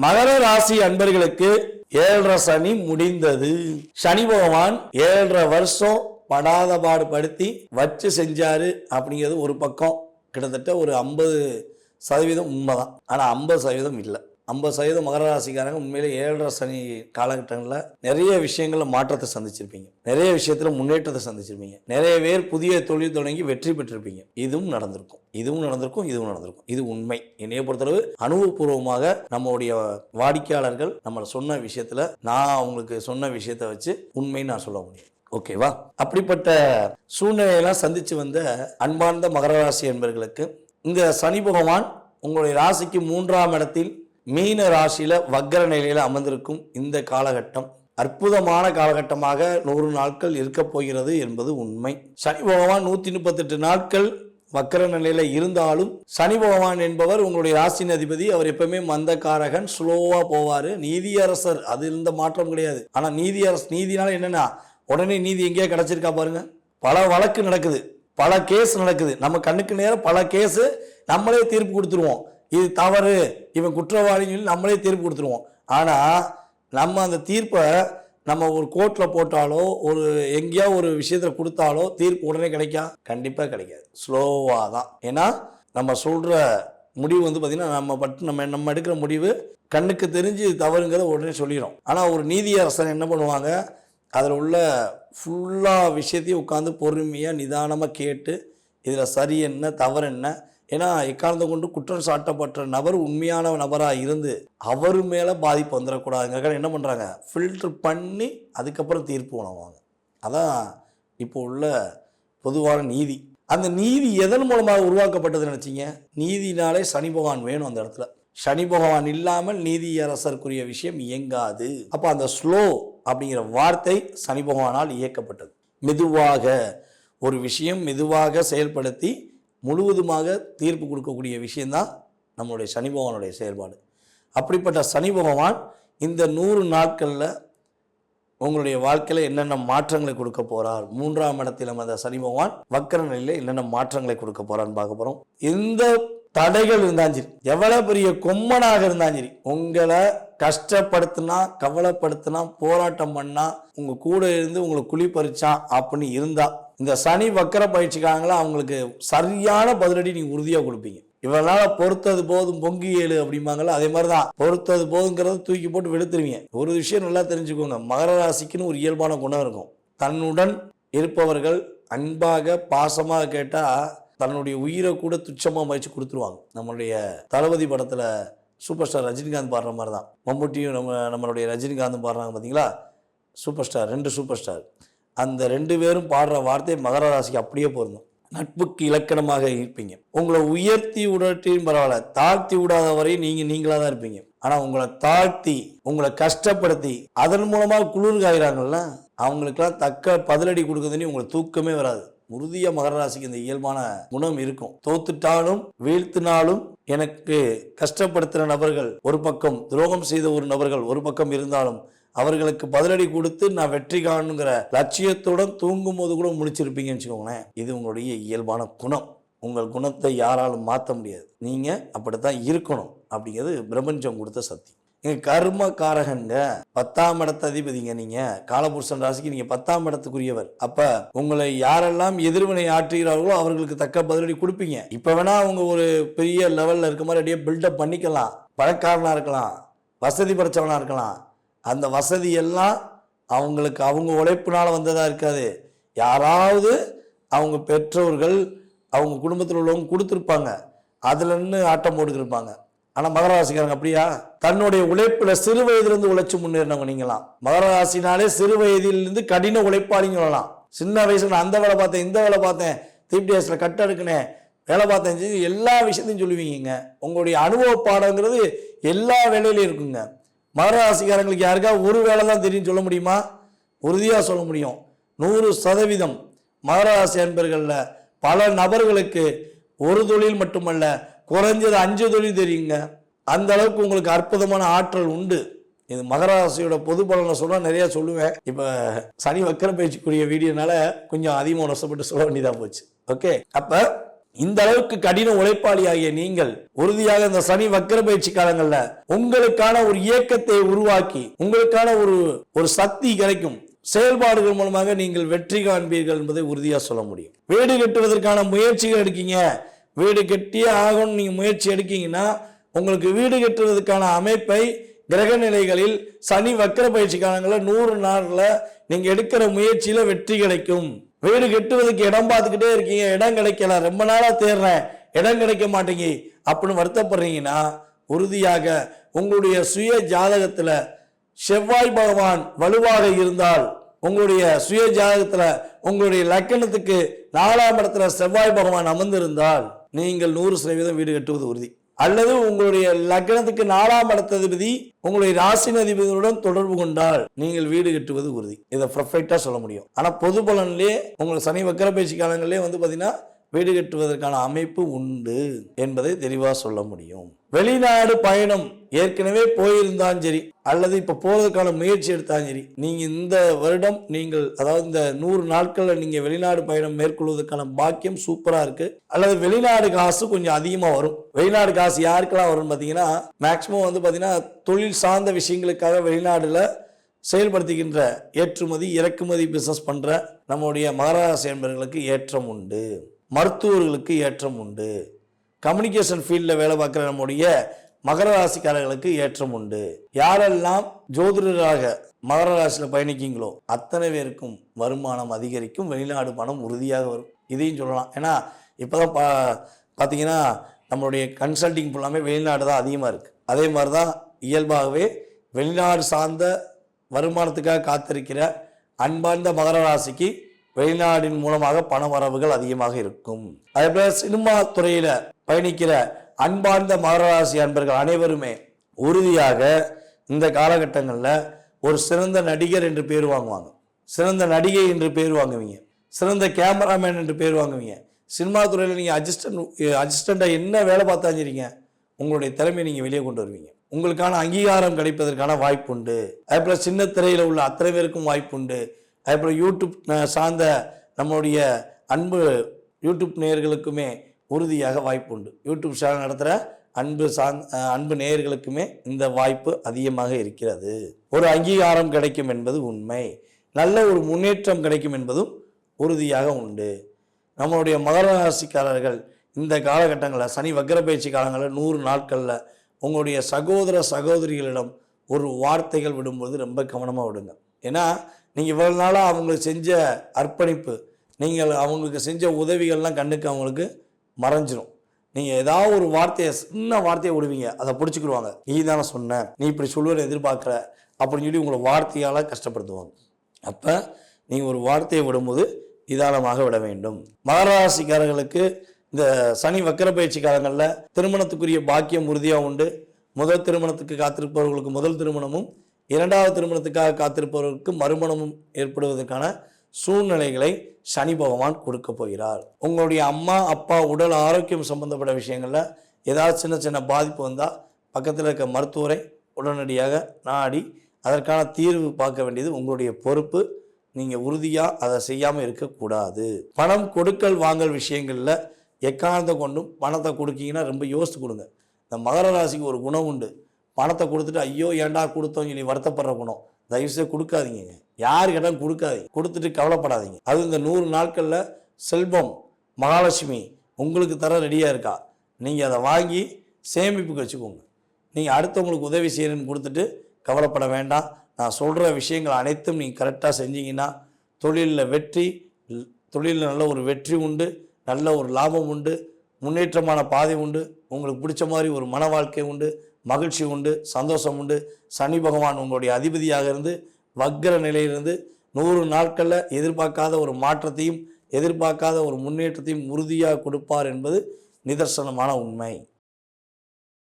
மகர ராசி அன்பர்களுக்கு ஏழரை சனி முடிந்தது. சனி பகவான் ஏழரை வருஷம் படாத பாடுபடுத்தி வச்சு செஞ்சாரு அப்படிங்கிறது ஒரு பக்கம். கிட்டத்தட்ட ஒரு ஐம்பது சதவீதம் உண்மைதான். ஆனால் ஐம்பது சதவீதம் இல்லை. ஐம்பது சதவீதம் மகர ராசிக்காரங்க உண்மையிலே ஏழரை சனி காலகட்டங்களில் நிறைய விஷயங்களில் மாற்றத்தை சந்திச்சிருப்பீங்க. நிறைய விஷயத்தில் முன்னேற்றத்தை சந்திச்சிருப்பீங்க. நிறைய பேர் புதிய தொழில் தொடங்கி வெற்றி பெற்றிருப்பீங்க. இதுவும் நடந்திருக்கும். இதுவும் நடந்திருக்கும் இதுவும் நடந்திருக்கும். இது உண்மை. என்னைய பொறுத்தளவு அனுபவபூர்வமாக நம்மளுடைய வாடிக்கையாளர்கள் நம்ம சொன்ன விஷயத்தில் நான் அவங்களுக்கு சொன்ன விஷயத்தை வச்சு உண்மைன்னு நான் சொல்ல முடியும். ஓகேவா அப்படிப்பட்ட சூழ்நிலையெல்லாம் சந்தித்து வந்த அன்பார்ந்த மகர ராசி என்பர்களுக்கு இந்த சனி பகவான் உங்களுடைய ராசிக்கு மூன்றாம் இடத்தில் மீன ராசியில் வக்கர நிலையில் அமர்ந்திருக்கும் இந்த காலகட்டம் அற்புதமான காலகட்டமாக நூறு நாட்கள் இருக்கப் போகிறது என்பது உண்மை. சனி பகவான் நூத்தி முப்பத்தெட்டு நாட்கள் வக்கர நிலையில இருந்தாலும் சனி பகவான் என்பவர் உங்களுடைய ராசியின் அதிபதி. அவர் எப்பவுமே மந்தக்காரகன் ஸ்லோவா போவாரு. நீதியரசர். அது இருந்த மாற்றம் கிடையாது. ஆனா நீதியரசு நீதினால என்னன்னா உடனே நீதி எங்கேயா கிடைச்சிருக்கா பாருங்க. பல வழக்கு நடக்குது. பல கேஸ் நடக்குது. நம்ம கண்ணுக்கு நேரம் பல கேஸ் நம்மளே தீர்ப்பு கொடுத்துருவோம். இது தவறு. இவன் குற்றவாளின்னு சொல்லி நம்மளே தீர்ப்பு கொடுத்துருவோம். ஆனால் நம்ம அந்த தீர்ப்பை நம்ம ஒரு கோர்ட்டில் போட்டாலோ ஒரு எங்கேயோ ஒரு விஷயத்தில் கொடுத்தாலோ தீர்ப்பு உடனே கிடைக்கா? கண்டிப்பாக கிடைக்காது. ஸ்லோவாக தான். ஏன்னா நம்ம சொல்கிற முடிவு வந்து பார்த்திங்கன்னா நம்ம பட்டு நம்ம நம்ம எடுக்கிற முடிவு கண்ணுக்கு தெரிஞ்சு இது தவறுங்கிறத உடனே சொல்லிடும் ஆனால் ஒரு நீதியரசன் என்ன பண்ணுவாங்க? அதில் உள்ள ஃபுல்லாக விஷயத்தையும் உட்காந்து பொறுமையாக நிதானமாக கேட்டு இதில் சரி என்ன தவறு என்ன ஏன்னா எக்காரணத்தை கொண்டு குற்றம் சாட்டப்பட்ட நபர் உண்மையான நபராக இருந்து அவர் மேலே பாதிப்பு வந்துடக்கூடாதுங்க என்ன பண்ணுறாங்க ஃபில்டர் பண்ணி அதுக்கப்புறம் தீர்ப்பு வழங்குவாங்க அதான் இப்போ உள்ள பொதுவான நீதி. அந்த நீதி எதன் மூலமாக உருவாக்கப்பட்டது நினச்சிங்க? நீதினாலே சனி பகவான் வேணும் அந்த இடத்துல. சனி பகவான் இல்லாமல் நீதியரசருக்குரிய விஷயம் இயங்காது. அப்போ அந்த ஸ்லோ அப்படிங்கிற வார்த்தை சனி பகவானால் இயக்கப்பட்டது. மெதுவாக ஒரு விஷயம் மெதுவாக செயல்படுத்தி முழுவதுமாக தீர்ப்பு கொடுக்கக்கூடிய விஷயம்தான் நம்மளுடைய சனி பகவானுடைய செயல்பாடு அப்படிப்பட்ட சனி பகவான் இந்த நூறு நாட்களில் உங்களுடைய வாழ்க்கையில் என்னென்ன மாற்றங்களை கொடுக்க போகிறார் மூன்றாம் இடத்தில் அந்த சனி பகவான் வக்கர நிலையில் என்னென்ன மாற்றங்களை கொடுக்க போகிறான்னு பார்க்க போகிறோம் எந்த தடைகள் இருந்தாலும் சரி எவ்வளோ பெரிய கொம்மனாக இருந்தாலும் சரி உங்களை கஷ்டப்படுத்தினா கவலைப்படுத்தினா போராட்டம் பண்ணால் உங்கள் கூட இருந்து உங்களை குழி பறிச்சான் அப்படின்னு இருந்தால் இந்த சனி வக்கர பயிற்சிக்காரங்களா அவங்களுக்கு சரியான பதிலடி நீங்க உறுதியா கொடுப்பீங்க. இவனால பொறுத்தது போதும் பொங்கி ஏழு அப்படிம்பாங்கல்ல அதே மாதிரி தான் பொறுத்தது போதுங்கிறத தூக்கி போட்டு வெளுத்துருவீங்க. ஒரு விஷயம் நல்லா தெரிஞ்சுக்கோங்க. மகர ராசிக்குன்னு ஒரு இயல்பான குணம் இருக்கும். தன்னுடன் இருப்பவர்கள் அன்பாக பாசமாக கேட்டால் தன்னுடைய உயிரை கூட துச்சமாக மதிச்சு கொடுத்துருவாங்க. நம்மளுடைய தளபதி படத்தில் சூப்பர் ஸ்டார் ரஜினிகாந்த் பாடுற மாதிரி தான் மம்முட்டியும் நம்ம நம்மளுடைய ரஜினிகாந்தும் பாடுறாங்க பார்த்தீங்களா சூப்பர் ஸ்டார் ரெண்டு சூப்பர் ஸ்டார். அந்த ரெண்டு பேரும் பாடுற வார்த்தை மகர ராசிக்கு அப்படியே பொருந்தும் நட்புக்கு இலக்கணமாக இருப்பீங்க. உங்களை உயர்த்தி விடட்டியும் பரவாயில்ல. தாழ்த்தி விடாத வரையும் நீங்க நீங்களா தான் இருப்பீங்க. ஆனா உங்களை தாழ்த்தி உங்களை கஷ்டப்படுத்தி அதன் மூலமா குளிர் காயிறாங்கல்ல அவங்களுக்கெல்லாம் தக்க பதிலடி கொடுக்குதுன்னு உங்களுக்கு தூக்கமே வராது. உறுதிய மகர ராசிக்கு இந்த இயல்பான குணம் இருக்கும். தோத்துட்டாலும் வீழ்த்தினாலும் எனக்கு கஷ்டப்படுத்துகிற நபர்கள் ஒரு பக்கம் துரோகம் செய்த ஒரு நபர்கள் ஒரு பக்கம் இருந்தாலும் அவர்களுக்கு பதிலடி கொடுத்து நான் வெற்றி காணுங்கிற லட்சியத்துடன் தூங்கும் போது கூட முடிச்சிருப்பீங்கன்னு வச்சுக்கோங்களேன். இது உங்களுடைய இயல்பான குணம். உங்கள் குணத்தை யாராலும் மாற்ற முடியாது. நீங்கள் அப்படித்தான் இருக்கணும் அப்படிங்கிறது பிரபஞ்சம் கொடுத்த சக்தி. எங்க கர்ம காரகங்க பத்தாம் இடத்த அதிபதிங்க நீங்கள் காலபுருஷன் ராசிக்கு நீங்கள் பத்தாம் இடத்துக்குரியவர். அப்போ உங்களை யாரெல்லாம் எதிர்வினை ஆற்றுகிறார்களோ அவர்களுக்கு தக்க பதிலடி கொடுப்பீங்க. இப்போ வேணால் அவங்க ஒரு பெரிய லெவலில் இருக்க மாதிரி அப்படியே பில்டப் பண்ணிக்கலாம். பழக்காரனாக இருக்கலாம். வசதி படைச்சவனாக இருக்கலாம். அந்த வசதி எல்லாம் அவங்களுக்கு அவங்க உழைப்பினால வந்ததாக இருக்காது. யாராவது அவங்க பெற்றோர்கள் அவங்க குடும்பத்தில் உள்ளவங்க கொடுத்துருப்பாங்க. அதுலன்னு ஆட்டம் போட்டுக்கிருப்பாங்க. ஆனால் மகர ராசிக்காரங்க அப்படியா? தன்னுடைய உழைப்பில் சிறு வயதிலிருந்து உழைச்சி முன்னேறினவங்க நீங்களாம். மகர ராசினாலே சிறு வயதிலிருந்து கடின உழைப்பாளிங்க சொல்லலாம் சின்ன வயசுல நான் அந்த வேலை பார்த்தேன் இந்த வேலை பார்த்தேன் தீப்டிஎஸ்ல கட்ட எடுக்கினேன் வேலை பார்த்தேன் எல்லா விஷயத்தையும் சொல்லுவீங்க உங்களுடைய அனுபவ பாடங்கிறது எல்லா வேலையிலையும் இருக்குங்க. மகராசிக்காரங்களுக்கு யாருக்கா ஒரு வேலை தான் தெரியும் சொல்ல முடியுமா? உறுதியாக சொல்ல முடியும். நூறு சதவீதம் மகராசி அன்பர்களில் பல நபர்களுக்கு ஒரு தொழில் மட்டுமல்ல குறைஞ்சது அஞ்சு தொழில் தெரியுங்க. அந்த அளவுக்கு உங்களுக்கு அற்புதமான ஆற்றல் உண்டு. இது மகராசியோட பொது பலனை சொன்னால் நிறைய சொல்லுவேன். இப்போ சனி வக்கர பயிற்சிக்குரிய வீடியோனால கொஞ்சம் அதிகமாக நஷ்டப்பட்டு சொல்ல வேண்டியதாக போச்சு. ஓகே அப்போ இந்த அளவுக்கு கடின உழைப்பாளியாகிய நீங்கள் உறுதியாக இந்த சனி வக்கர பயிற்சி காலங்கள்ல உங்களுக்கான ஒரு இயக்கத்தை உருவாக்கி உங்களுக்கான ஒரு ஒரு சக்தி கிடைக்கும் செயல்பாடுகள் மூலமாக நீங்கள் வெற்றி காண்பீர்கள் என்பதை உறுதியாக சொல்ல முடியும். வீடு கட்டுவதற்கான முயற்சிகள் எடுக்கீங்க. வீடு கட்டியே ஆகணும்னு நீங்கள் முயற்சி எடுக்கீங்கன்னா உங்களுக்கு வீடு கட்டுவதற்கான அமைப்பை கிரக நிலைகளில் சனி வக்கர பயிற்சி காலங்களில் நூறு நாளில் நீங்கள் எடுக்கிற முயற்சியில் வெற்றி கிடைக்கும். வீடு கட்டுவதற்கு இடம் பார்த்துக்கிட்டே இருக்கீங்க இடம் கிடைக்கல ரொம்ப நாளாக தேடுறேன் இடம் கிடைக்க மாட்டேங்கி அப்படின்னு வருத்தப்படுறீங்கன்னா உறுதியாக உங்களுடைய சுய ஜாதகத்தில் செவ்வாய் பகவான் வலுவாக இருந்தால் உங்களுடைய சுய ஜாதகத்தில் உங்களுடைய லக்கணத்துக்கு நாலாம் இடத்துல செவ்வாய் பகவான் அமர்ந்திருந்தால் நீங்கள் நூறு சதவீதம் வீடு கட்டுவது உறுதி. அல்லது உங்களுடைய லக்னத்துக்கு நாலாம் இடத்ததிபதி உங்களுடைய ராசி அதிபதியுடன் தொடர்பு கொண்டால் நீங்கள் வீடு கட்டுவது உறுதி. இதை பர்ஃபெக்டா சொல்ல முடியும். ஆனா பொது பலன்லேயே உங்களுக்கு சனி வக்கர பயிற்சி காலங்களிலே வந்து பாத்தீங்கன்னா வீடு கட்டுவதற்கான அமைப்பு உண்டு என்பதை தெளிவாக சொல்ல முடியும். வெளிநாடு பயணம் ஏற்கனவே போயிருந்தாலும் சரி அல்லது இப்போ போறதுக்கான முயற்சி எடுத்தாலும் சரி நீங்கள் இந்த வருடம் நீங்கள் அதாவது இந்த நூறு நாட்களில் நீங்கள் வெளிநாடு பயணம் மேற்கொள்வதற்கான பாக்கியம் சூப்பராக இருக்கு. அல்லது வெளிநாடு காசு கொஞ்சம் அதிகமாக வரும். வெளிநாடு காசு யாருக்கெல்லாம் வரும்னு பார்த்தீங்கன்னா மேக்ஸிமம் வந்து பார்த்தீங்கன்னா தொழில் சார்ந்த விஷயங்களுக்காக வெளிநாடில் செயல்படுத்துகின்ற ஏற்றுமதி இறக்குமதி பிஸ்னஸ் பண்ணுற நம்முடைய மகராசி என்பவர்களுக்கு ஏற்றம் உண்டு. மருத்துவர்களுக்கு ஏற்றம் உண்டு. கம்யூனிகேஷன் ஃபீல்டில் வேலை பார்க்குற நம்முடைய மகர ராசிக்காரர்களுக்கு ஏற்றம் உண்டு. யாரெல்லாம் ஜோதிடராக மகர ராசியில் பயணிக்கீங்களோ அத்தனை பேருக்கும் வருமானம் அதிகரிக்கும் வெளிநாடு பணம் உறுதியாக வரும். இதையும் சொல்லலாம். ஏன்னா இப்போதான் பா பார்த்தீங்கன்னா நம்மளுடைய கன்சல்டிங் ஃபுல்லாமே வெளிநாடு தான் அதிகமாக இருக்குது அதே மாதிரி தான் இயல்பாகவே வெளிநாடு சார்ந்த வருமானத்துக்காக காத்திருக்கிற அன்பார்ந்த மகர ராசிக்கு வெளிநாடின் மூலமாக பண வரவுகள் அதிகமாக இருக்கும். அதே போல சினிமா துறையில பயணிக்கிற அன்பார்ந்த மகராசி அன்பர்கள் அனைவருமே உறுதியாக இந்த காலகட்டங்களில் ஒரு சிறந்த நடிகர் என்று பேர் வாங்குவாங்க. சிறந்த நடிகை என்று பேர் வாங்குவீங்க. சிறந்த கேமராமேன் என்று பேர் வாங்குவீங்க. சினிமா துறையில் நீங்கள் அசிஸ்டன்ட் அசிஸ்டண்ட்டாக என்ன வேலை பார்த்தாஞ்சிருங்க உங்களுடைய திறமையை நீங்கள் வெளியே கொண்டு வருவீங்க. உங்களுக்கான அங்கீகாரம் கிடைப்பதற்கான வாய்ப்பு உண்டு அதே போல் சின்ன திரையில் உள்ள அத்தனை பேருக்கும் வாய்ப்பு உண்டு அதே போல் யூடியூப் சார்ந்த நம்முடைய அன்பு யூடியூப் நேயர்களுக்குமே உறுதியாக வாய்ப்பு உண்டு யூடியூப் சேனல் நடத்துகிற அன்பு சார்ந் அன்பு நேயர்களுக்குமே இந்த வாய்ப்பு அதிகமாக இருக்கிறது. ஒரு அங்கீகாரம் கிடைக்கும் என்பது உண்மை. நல்ல ஒரு முன்னேற்றம் கிடைக்கும் என்பதும் உறுதியாக உண்டு. நம்மளுடைய மகர ராசிக்காரர்கள் இந்த காலகட்டங்களில் சனி வக்கர பயிற்சி காலங்களில் நூறு நாட்களில் உங்களுடைய சகோதர சகோதரிகளிடம் ஒரு வார்த்தைகள் விடும்போது ரொம்ப கவனமாக விடுங்க. ஏன்னா நீங்கள் இவ்வளோ நாளாக அவங்களுக்கு செஞ்ச அர்ப்பணிப்பு நீங்கள் அவங்களுக்கு செஞ்ச உதவிகள்லாம் கண்ணுக்கு அவங்களுக்கு மறைஞ்சிரும். நீங்கள் ஏதாவது ஒரு வார்த்தையை சின்ன வார்த்தையை விடுவீங்க அதை பிடிச்சிக்கிடுவாங்க. நீ தானே சொன்ன நீ இப்படி சொல்லுவதை எதிர்பார்க்குற அப்படின்னு சொல்லி உங்களை வார்த்தையால் கஷ்டப்படுத்துவாங்க. அப்போ நீங்கள் ஒரு வார்த்தையை விடும்போது நிதானமாக விட வேண்டும். மகராசிக்காரர்களுக்கு இந்த சனி வக்கர பயிற்சி காலங்களில் திருமணத்துக்குரிய பாக்கியம் உறுதியாக உண்டு. முதல் திருமணத்துக்கு காத்திருப்பவர்களுக்கு முதல் திருமணமும் இரண்டாவது திருமணத்துக்காக காத்திருப்பவர்களுக்கு மறுமணமும் ஏற்படுவதற்கான சூழ்நிலைகளை சனி பகவான் கொடுக்க போகிறார். உங்களுடைய அம்மா அப்பா உடல் ஆரோக்கியம் சம்பந்தப்பட்ட விஷயங்களில் ஏதாவது சின்ன சின்ன பாதிப்பு வந்தால் பக்கத்தில் இருக்க மருத்துவரை உடனடியாக நாடி அதற்கான தீர்வு பார்க்க வேண்டியது உங்களுடைய பொறுப்பு. நீங்கள் உறுதியாக அதை செய்யாமல் இருக்கக்கூடாது. பணம் கொடுக்கல் வாங்கல் விஷயங்களில் எக்காரணத்தை கொண்டும் பணத்தை கொடுக்கீங்கன்னா ரொம்ப யோசித்து கொடுங்க. இந்த மகர ராசிக்கு ஒரு குணம் உண்டு. பணத்தை கொடுத்துட்டு ஐயோ ஏன்டா கொடுத்தோம்? சொல்லி வருத்தப்படுற குணம். தயவுசெய்து கொடுக்காதீங்க. யார் கேட்டாலும் கொடுக்காதீங்க. கொடுத்துட்டு கவலைப்படாதீங்க. அது இந்த நூறு நாட்களில் செல்வம் மகாலட்சுமி உங்களுக்கு தர ரெடியாக இருக்கா? நீங்கள் அதை வாங்கி சேமிப்புக்கு வச்சுக்கோங்க. நீங்கள் அடுத்தவங்களுக்கு உதவி செய்யணும்னு கொடுத்துட்டு கவலைப்பட வேண்டாம். நான் சொல்கிற விஷயங்கள் அனைத்தும் நீங்கள் கரெக்டாக செஞ்சீங்கன்னா தொழிலில் வெற்றி தொழிலில் நல்ல ஒரு வெற்றி உண்டு நல்ல ஒரு லாபம் உண்டு முன்னேற்றமான பாதை உண்டு உங்களுக்கு பிடிச்ச மாதிரி ஒரு மன வாழ்க்கை உண்டு மகிழ்ச்சி உண்டு சந்தோஷம் உண்டு. சனி பகவான் உங்களுடைய அதிபதியாக இருந்து வக்ர நிலையிலிருந்து நூறு நாட்களில் எதிர்பார்க்காத ஒரு மாற்றத்தையும் எதிர்பார்க்காத ஒரு முன்னேற்றத்தையும் உறுதியாக கொடுப்பார் என்பது நிதர்சனமான உண்மை.